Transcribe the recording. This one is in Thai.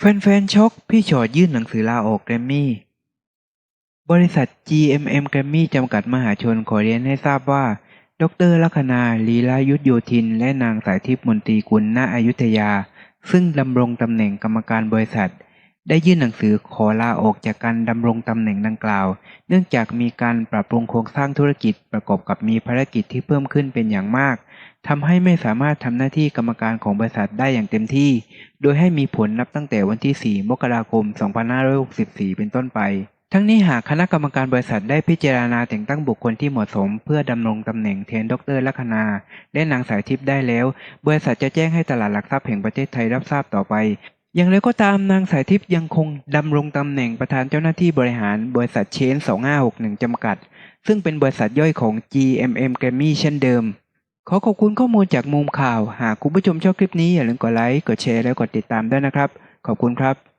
แฟนๆช็อกพี่ชอดยื่นหนังสือลาออกแกรมมี่ บริษัท GMM แกรมมี่จำกัดมหาชนขอเรียนให้ทราบว่า ดรลัคนาลีลายุทธโยธิน และนางสายทิพย์มนตรีกุลณอยุธยา ซึ่งดำรงตำแหน่งกรรมการบริษัท ได้ยื่นหนังสือขอลาออกจากการดำรงตำแหน่งดังกล่าว เนื่องจากมีการปรับปรุงโครงสร้างธุรกิจประกอบกับมีภารกิจที่เพิ่มขึ้นเป็นอย่างมาก ทำให้ไม่สามารถทำหน้าที่กรรมการของบริษัทได้อย่างเต็มที่ โดยให้มีผลนับตั้งแต่วันที่ 4 มกราคม 2564 เป็นต้นไป ทั้งนี้หากคณะกรรมการบริษัทได้พิจารณาแต่งตั้งบุคคลที่เหมาะสม เพื่อดำรงตำแหน่งแทนดรลัคนา และนางสายทิพย์ได้แล้ว บริษัทจะแจ้งให้ตลาดหลักทรัพย์แห่งประเทศไทยรับทราบต่อไปอย่างไรก็ตามนางสายทิพย์ยังคงดำรงตำแหน่งประธานเจ้าหน้าที่บริหารบริษัทเชน 2561 จำกัด ซึ่งเป็นบริษัทย่อยของ GMM Grammy เช่นเดิม ขอขอบคุณข้อมูลจากมุมข่าว หากคุณผู้ชมชอบคลิปนี้อย่าลืมกดไลค์ กดแชร์ และกดติดตามด้วยนะครับ ขอบคุณครับ